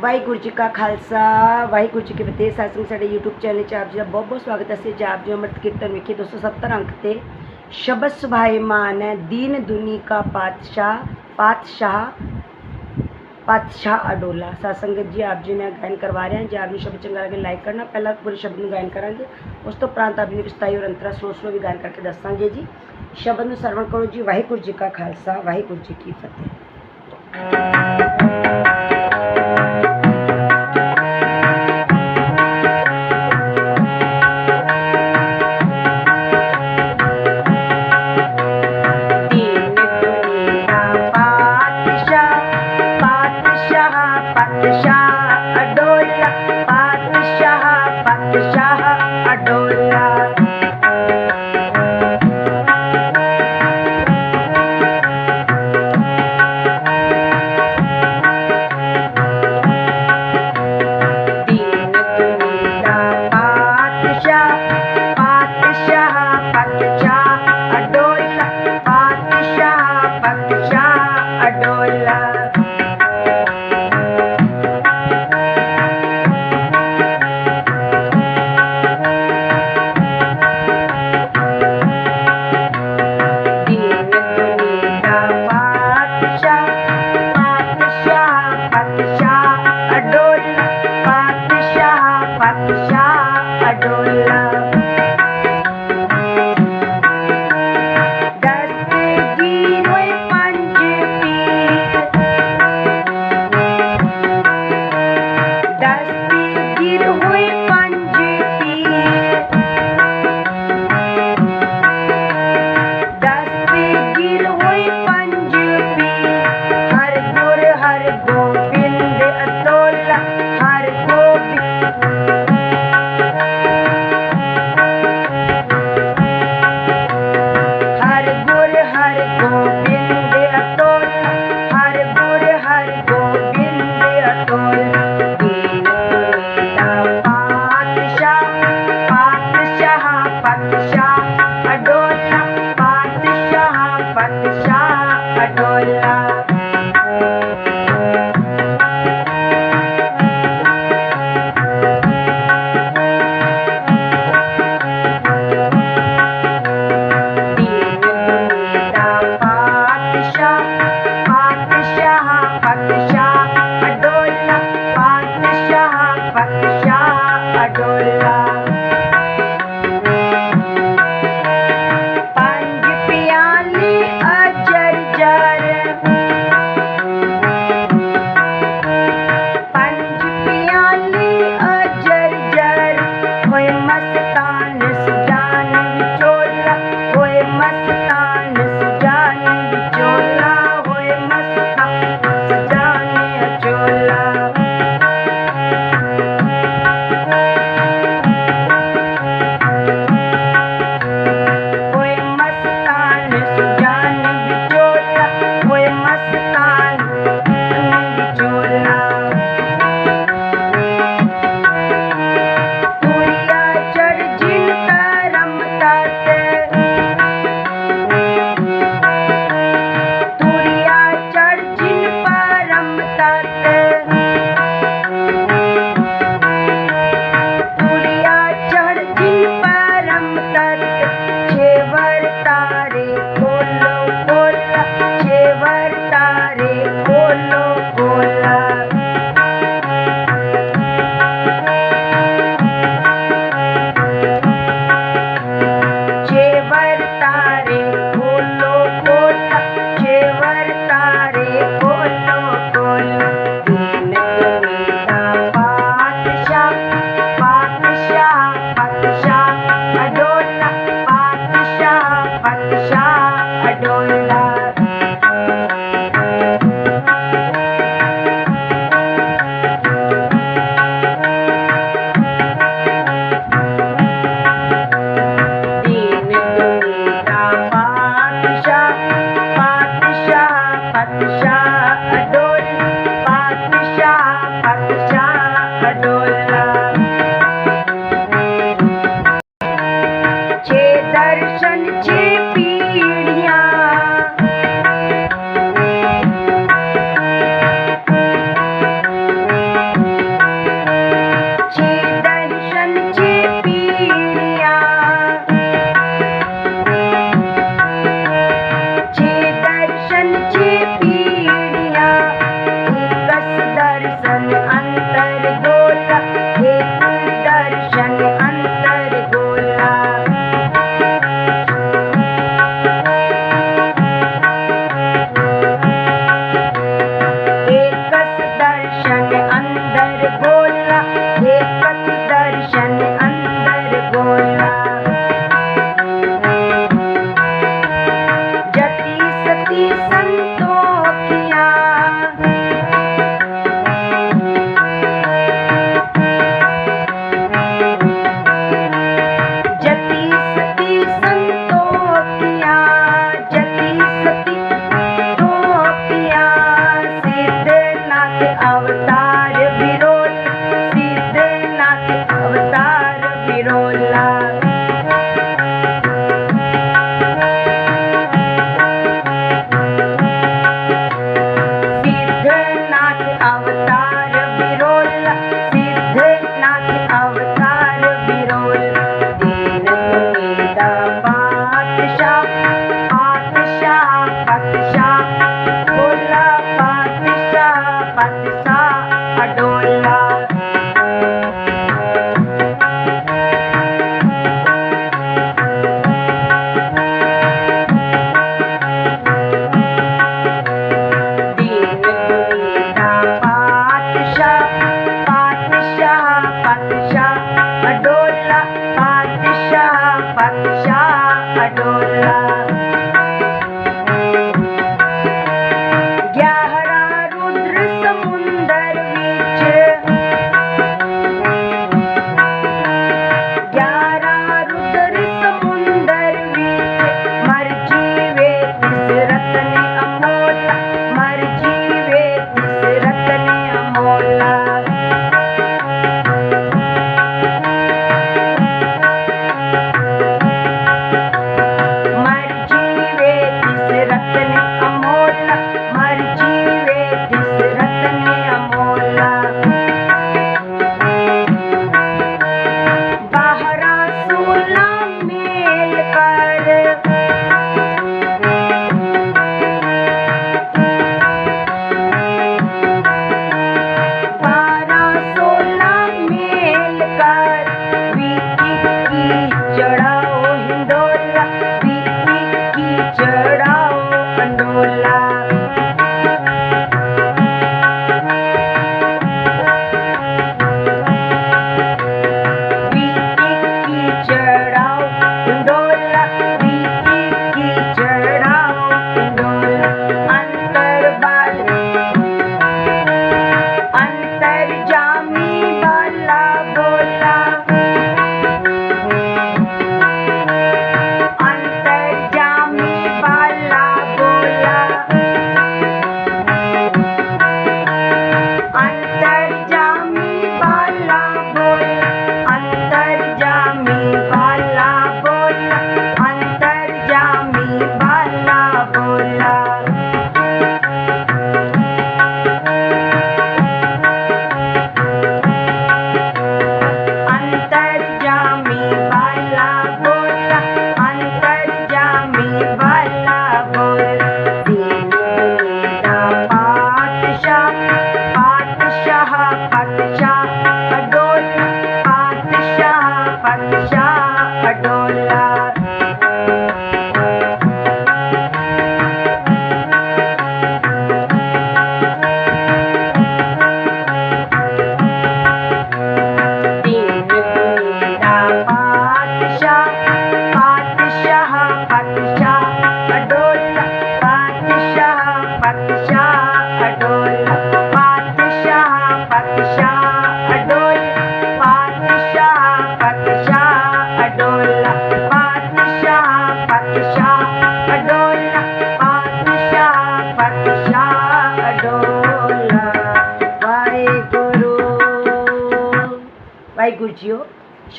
ਵਾਹਿਗੁਰੂ ਜੀ ਕਾ ਖਾਲਸਾ ਵਾਹਿਗੁਰੂ ਜੀ ਕੀ ਫਤਿਹ ਸਾਧ ਸੰਗਤ ਸਾਡੇ YouTube ਚੈਨਲ 'ਚ ਆਪ ਜੀ ਦਾ ਬਹੁਤ ਬਹੁਤ ਸਵਾਗਤ ਹੈ ਅਸੀਂ ਜੀ ਆਪ ਜੀ ਅੰਮ੍ਰਿਤ ਕੀਰਤਨ ਵਿਖੇ 270 ਅੰਕ ਤੇ ਸ਼ਬਦ ਸੁਭਾਏਮਾਨ ਹੈ ਦੀਨ ਦੁਨੀ ਕਾ ਪਾਤਸ਼ਾਹ ਪਾਤਸ਼ਾਹ ਪਾਤਸ਼ਾਹ ਅਡੋਲਾ ਸਾਧ ਸੰਗਤ ਜੀ ਆਪ ਜੀ ਨੇ ਗਾਇਨ ਕਰਵਾ ਰਹੇ ਹਾਂ ਜੇ ਆਪ ਨੂੰ ਸ਼ਬਦ ਚੰਗਾ ਲੱਗੇ ਲਾਈਕ ਕਰਨਾ ਪਹਿਲਾਂ ਪੂਰੇ ਸ਼ਬਦ ਨੂੰ ਗਾਇਨ ਕਰਾਂਗੇ ਉਸ ਤੋਂ ਉਪਰੰਤ ਆਪ ਜੀ ਨੂੰ ਵਿਸਤਾਈ ਔਰ ਅੰਤਰਾ ਸਲੋ ਸਲੋ ਵੀ ਗਾਇਨ ਕਰਕੇ ਦੱਸਾਂਗੇ ਜੀ ਸ਼ਬਦ ਨੂੰ ਸਰਵਣ ਕਰੋ ਜੀ ਵਾਹਿਗੁਰੂ ਜੀ ਕਾ ਖਾਲਸਾ ਵਾਹਿਗੁਰੂ ਜੀ ਕੀ ਫਤਿਹ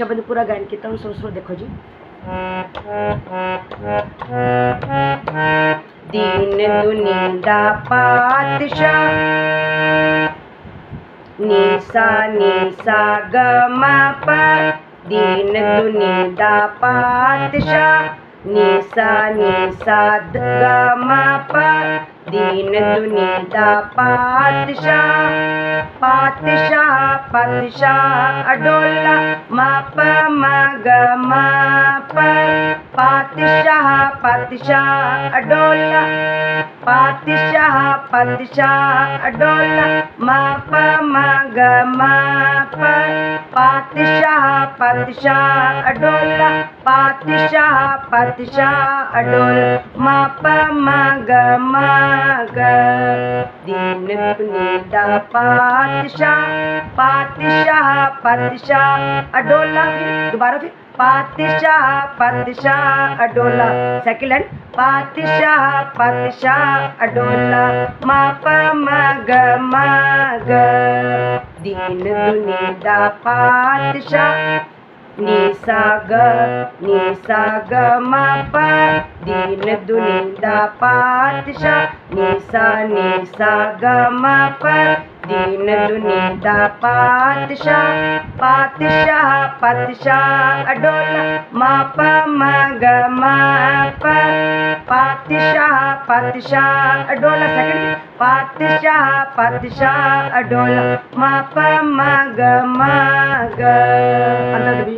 शब्द पूरा गायन किया हूँ सुनो सुनो देखो जी। दीन दुनी पातशाह निशा निशा गमा पा दीन दुनी पातशाह निशा निशा गमा पा दीन दुनी पातशाह पा पदशा पदशाोला मा पाप पातशाह पातशाह अडोला। पातशाह पातशाह अडोला। माप, मग, माप। पातशाह पातशाह अडोला। पातशाह पातशाह अडोल। माप, मग मग। दिन पुनीता पातशाह। पातशाह पातशाह अडोला। दोबारा फिर। पातशाह पातशाह अडोला. सेकंड हँड पातशाह पातशाह अडोला. माप मग मग. दीन दुनिदा पातशाह निसाग निसाग माप. दीन दुनिदा पातशाह निसा निसाग माप. दीन दुनीदा पातशाह पातशाह पातशाह अडोला माप मग माप पातशाह पातशाह अडोल सेकंड पातशाह पातशाह अडोला मापा मग मग। अंदर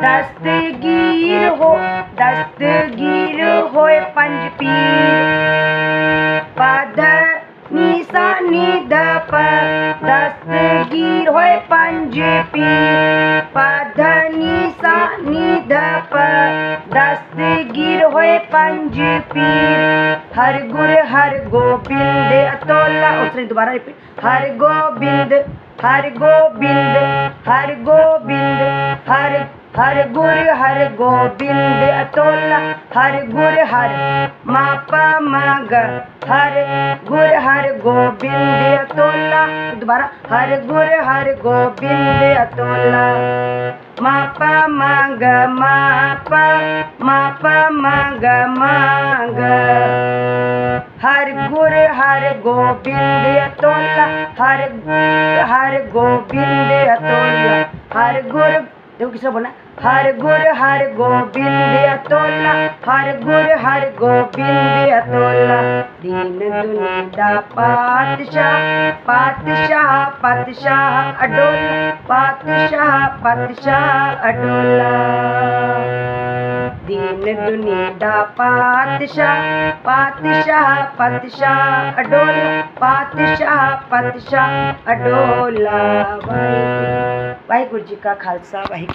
दस्तगीर हो, दस्तगीर होए पंज पीर। ਦਸਤਗੀਰ ਹੋਏ ਪੰਜ ਪੀਰ ਪਦ ਨੀ ਸਾ ਨੀ ਦ ਹੋਏ ਪੰਜ ਪੀਰ ਹਰ ਗੁਰ ਹਰ ਗੋਬਿੰਦ ਅਤੋਲਾ ਉਸਨੇ ਦੁਬਾਰਾ ਰਿਪੀਟ ਹਰ ਗੋਬਿੰਦ ਹਰ ਗੋਬਿੰਦ ਹਰ ਗੋਬਿੰਦ ਹਰ हर गुर, हर गोविंद अतोला, हर गुर, हर मापा माग, हर गुर, हर गोविंद अतोला। दोबारा, हर गुर, हर गोविंद अतोला। मापा माग, मापा मापा माग माग। हर गुर, हर गोविंद अतोला, हर हर गोविंद अतोला। हर गुर, देखो किसा बोला? हर गुर, हर गोविंद अतोला हर गुर, हर गोविंद अतोला दीन दुनिया पातशाह पातशाह पातशाह अडोला। पातशाह पातशाह अडोला। दीन दुनिया पातशाह पातशाह पातशाह अडोला। पातशाह पातशाह अडोला। वाहिगुरु जी का खालसा, वाहिगुरु।